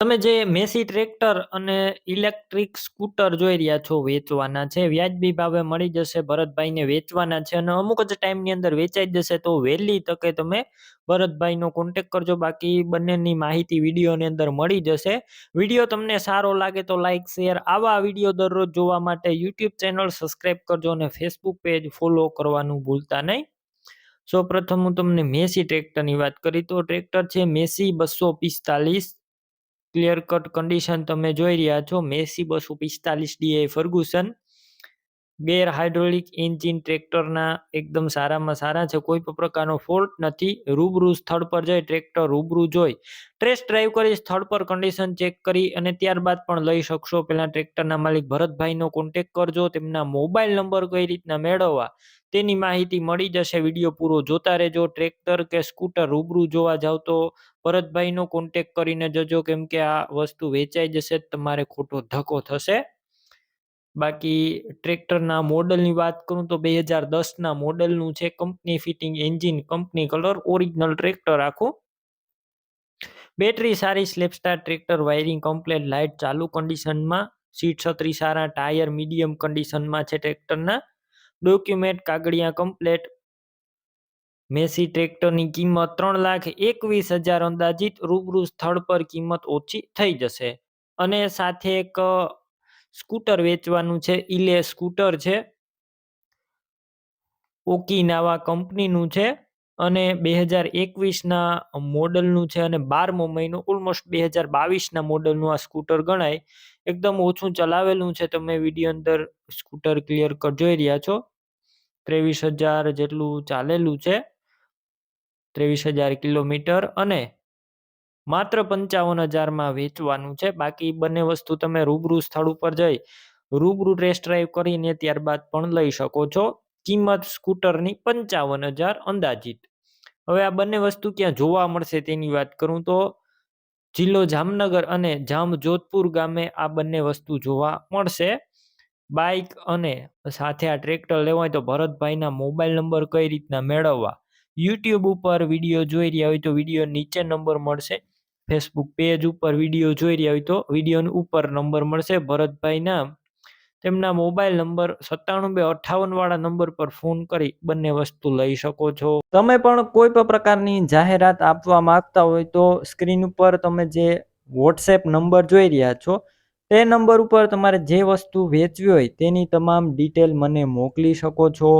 તમે જે Massey tractor અને ઇલેક્ટ્રિક સ્કૂટર જોઈ રહ્યા છો, વેચવાના છે, વ્યાજબી ભાવે મળી જશે, ભરતભાઈને વેચવાના છે અને અમુક જ ટાઈમની અંદર વેચાઈ જશે, તો વહેલી તકે તમે ભરતભાઈનો કોન્ટેક કરજો. બાકી બંનેની માહિતી વિડીયોની અંદર મળી જશે. વીડિયો તમને સારો લાગે તો લાઇક શેર આવા વીડિયો દરરોજ જોવા માટે યુટ્યુબ ચેનલ સબસ્ક્રાઈબ કરજો અને ફેસબુક પેજ ફોલો કરવાનું ભૂલતા નહીં. સૌ પ્રથમ હું તમને મેસી ટ્રેક્ટરની વાત કરી. તો ટ્રેક્ટર છે મેસી બસો પિસ્તાલીસ ક્લિયર કટ કન્ડિશન તમે જોઈ રહ્યા છો. મેસી બસો પિસ્તાલીસ DA Ferguson. Gear hydraulic engine ટ્રેક્ટરના એકદમ સારામાં સારા છે. કોઈ પણ પ્રકારનો ફોલ્ટ નથી. રૂબરૂ સ્થળ પર જઈ ટ્રેક્ટર રૂબરૂ જોઈ ટ્રેસ ડ્રાઈવ કરી સ્થળ પર કન્ડિશન ચેક કરી અને ત્યારબાદ પણ લઈ શકશો. પહેલાં ટ્રેક્ટરના માલિક ભરતભાઈનો કોન્ટેક કરજો, તેમના મોબાઈલ નંબર કઈ રીતના મેળવવા તેની માહિતી મળી જશે. વીડિયો પૂરો જોતા રહેજો. ટ્રેક્ટર કે સ્કૂટર રૂબરૂ જોવા જાવ તો ભરતભાઈનો કોન્ટેક કરીને જજો, કેમ કે આ વસ્તુ વેચાઈ જશે, તમારે ખોટો ધક્કો થશે. બાકી ટ્રેક્ટરના મોડલની વાત કરું તો બે હજાર દસના મોડલનું છે company fitting engine, company colour, original tractor આખું. બેટરી સારી, સ્લેપસ્ટાર ટ્રેક્ટર, વાયરિંગ કમ્પ્લેટ, લાઇટ ચાલુ કન્ડિશનમાં, સીટ છત્રી સારા, ટાયર મીડિયમ કન્ડિશનમાં છે ટ્રેક્ટરના. ડોક્યુમેન્ટ કાગળિયા કમ્પ્લેટ. મેસી ટ્રેક્ટરની કિંમત ત્રણ લાખ એકવીસ હજાર અંદાજિત, રૂબરૂ સ્થળ પર કિંમત ઓછી થઈ જશે. અને સાથે એક સ્કૂટર વેચવાનું છે. ઇલે સ્કૂટર છે. ઓકીનાવા કંપનીનું છે અને બે હજાર એકવીસના મોડલનું છે અને બારમો મહિનો, ઓલમોસ્ટ બે હજાર બાવીસના મોડલનું આ સ્કૂટર ગણાય. એકદમ ઓછું ચલાવેલું છે. તમે વીડિયો અંદર સ્કૂટર ક્લિયર કટ જોઈ રહ્યા છો. ત્રેવીસ હજાર જેટલું ચાલેલું છે. ત્રેવીસ હજાર કિલોમીટર અને માત્ર પંચાવન હજારમાં વેચવાનું છે. બાકી બંને વસ્તુ તમે રૂબરૂ સ્થળ ઉપર જઈ રૂબરૂ ટેસ્ટ ડ્રાઈવ કરીને ત્યારબાદ પણ લઈ શકો છો. કિંમત સ્કૂટરની પંચાવન હજાર અંદાજિત. હવે આ બંને વસ્તુ ક્યાં જોવા મળશે તેની વાત કરું તો જિલ્લો જામનગર અને જામ જોધપુર ગામે આ બંને વસ્તુ જોવા મળશે. બાઇક અને સાથે આ ટ્રેક્ટર લેવા હોય તો ભરતભાઈના મોબાઈલ નંબર કઈ રીતના મેળવવા? યુટ્યુબ ઉપર વીડિયો જોઈ રહ્યા હોય તો વીડિયો નીચે નંબર મળશે. ફેસબુક પેજ ઉપર વીડિયો જોઈ રહ્યા હોય તો વિડીયોની ઉપર નંબર મળશે. ભરતભાઈના તેમના મોબાઈલ નંબર સત્તાણું બે અઠાવન વાળા નંબર પર ફોન કરી બંને વસ્તુ લઈ શકો છો. તમે પણ કોઈ પણ પ્રકારની જાહેરાત આપવા માંગતા હોય તો સ્ક્રીન ઉપર તમે જે વોટ્સએપ નંબર જોઈ રહ્યા છો, તે નંબર ઉપર તમારે જે વસ્તુ વેચવી હોય તેની તમામ ડિટેલ મને મોકલી શકો છો.